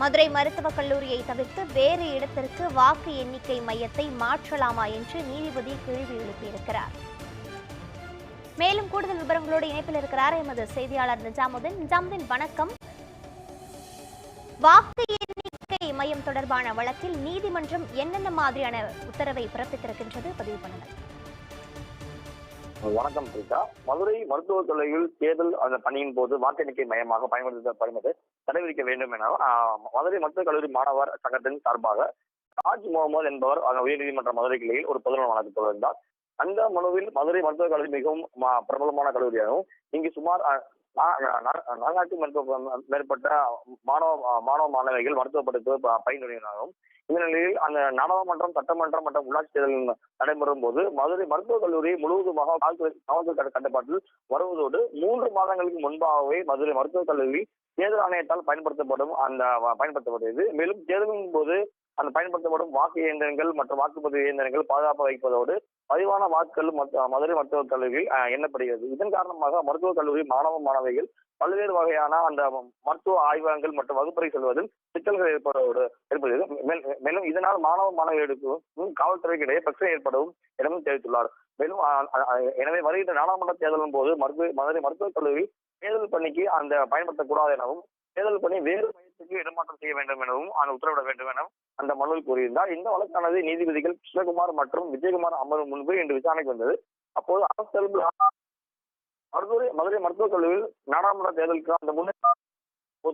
மதுரை மருத்துவக் கல்லூரியை தவிர்த்து வேறு இடத்திற்கு வாக்கு எண்ணிக்கை மையத்தை மாற்றலாமா என்று நீதிபதி கேள்வி எழுப்பியிருக்கிறார். மேலும் கூடுதல் விவரங்களோடு இணைப்பில் இருக்கிறார் எமது செய்தியாளர் நிஜாமுதீன். நிஜாமுதீன் வணக்கம். வாக்கு எண்ணிக்கை மையம் தொடர்பான வழக்கில் நீதிமன்றம் என்னென்ன மாதிரியான உத்தரவை பிறப்பித்திருக்கின்றது? பதிவு பண்ணுங்கள். வணக்கம் பிரீதா மதுரை மருத்துவக் கல்லூரியில் தேர்தல் அந்த பணியின் போது வாக்கு எண்ணிக்கை மையமாக பயன்படுத்த தடை விதிக்க வேண்டும் என மதுரை மருத்துவக் கல்லூரி மாணவர் சங்கத்தின் சார்பாக ராஜ் முகமது என்பவர் அந்த உயர்நீதிமன்ற மதுரை கிளையில் ஒரு பொதுநல வழக்கு தொடர்ந்தார் அந்த மனுவில் மதுரை மருத்துவக் கல்லூரி மிகவும் பிரபலமான கல்லூரியாகவும் இங்கு சுமார் ஆஹ், மேற்பட்ட மேற்பட்ட மாணவ மாணவ மாணவிகள் மருத்துவ படிப்பு ப- இந்த நிலையில் அந்த நாடாளுமன்றம் சட்டமன்றம் மற்றும் உள்ளாட்சி தேர்தல் நடைபெறும் போது மதுரை மருத்துவக் கல்லூரி முழுவதுமாக காவல்துறை காவல்துறை கட்டுப்பாட்டில் வருவதோடு மூன்று மாதங்களுக்கு முன்பாகவே மதுரை மருத்துவக் கல்லூரி தேர்தல் ஆணையத்தால் பயன்படுத்தப்படும் அந்த பயன்படுத்தப்படுகிறது மேலும் தேர்தலின் போது அந்த பயன்படுத்தப்படும் வாக்கு இயந்திரங்கள் மற்றும் வாக்குப்பதிவு இயந்திரங்கள் பாதுகாப்பு வைப்பதோடு பதிவான வாக்குகள் மதுரை மருத்துவக் கல்லூரியில் எண்ணப்படுகிறது. இதன் காரணமாக மருத்துவக் கல்லூரி மாணவ மாணவிகள் பல்வேறு வகையான அந்த மருத்துவ ஆய்வகங்கள் மற்றும் வகுப்பறை செல்வதில் சிக்கல்கள் ஏற்படுவது ஏற்படுகிறது. மேலும் இதனால் மாணவ மாணவிகளுக்கும் காவல்துறைக்கு இடையே பிரச்சனை ஏற்படவும் எனவும் தெரிவித்துள்ளார். மேலும் எனவே வருகின்ற நாடாளுமன்ற தேர்தலின் போது மருத்துவ மதுரை மருத்துவக் கல்லூரி தேர்தல் பணிக்கு அந்த பயன்படுத்தக்கூடாது எனவும் தேர்தல் பணி வேறு மையத்துக்கு இடமாற்றம் செய்ய வேண்டும் எனவும் அந்த உத்தரவிட வேண்டும் எனவும் அந்த மனுவில் கூறியிருந்தார். இந்த வழக்கானது நீதிபதிகள் கிருஷ்ணகுமார் மற்றும் விஜயகுமார் அமர்வு முன்பு இன்று விசாரணைக்கு வந்தது. அப்போது அரசு தரப்பு மருத்துவ மதுரை மருத்துவக் கல்லூரியில் நாடாளுமன்ற தேர்தலுக்கு அந்த முன்னேற்றம்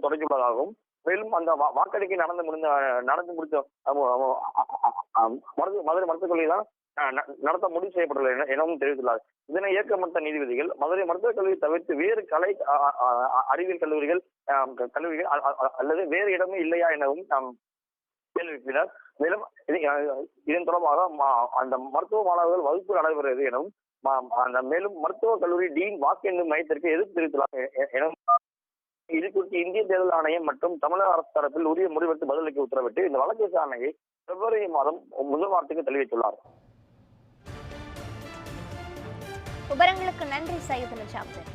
தொடங்கியுள்ளதாகவும் மேலும் அந்த வா- வாக்கெடுக்கை நடந்து முடிந்த நடந்து முடித்த மருத்துவ மதுரை மருத்துவக் கல்லூரி தான் நடத்த முடிவு செய்யப்பட்டுள்ளது என- எனவும் தெரிவித்துள்ளார். இதனை ஏற்க மறுத்த நீதிபதிகள் மதுரை மருத்துவக் கல்லூரி தவிர்த்து வேறு கலை அறிவியல் கல்லூரிகள் கல்லூரிகள் அல்லது வேறு இடமே இல்லையா எனவும் கேள்வி எழுப்பினர் மேலும் இதன் தொடர்பாக அந்த மருத்துவ மாணவர்கள் வகுப்பு நடைபெறுகிறது எனவும் மேலும் மருத்துவக் கல்லூரி டீன் வாக்கு எண்ணும் மையத்திற்கு எதிர்ப்பு தெரிவித்துள்ளார். எனவும் இது குறித்து இந்திய தேர்தல் ஆணையம் மற்றும் தமிழக அரசு தரப்பில் உரிய முடிவெடுத்து பதிலளிக்க உத்தரவிட்டு இந்த வழக்கு விசாரணையை பிப்ரவரி மாதம் முதல் வாரத்துக்கு தள்ளி வைத்துள்ளார். விவரங்களுக்கு நன்றி சையத் நிஜாமுதீன்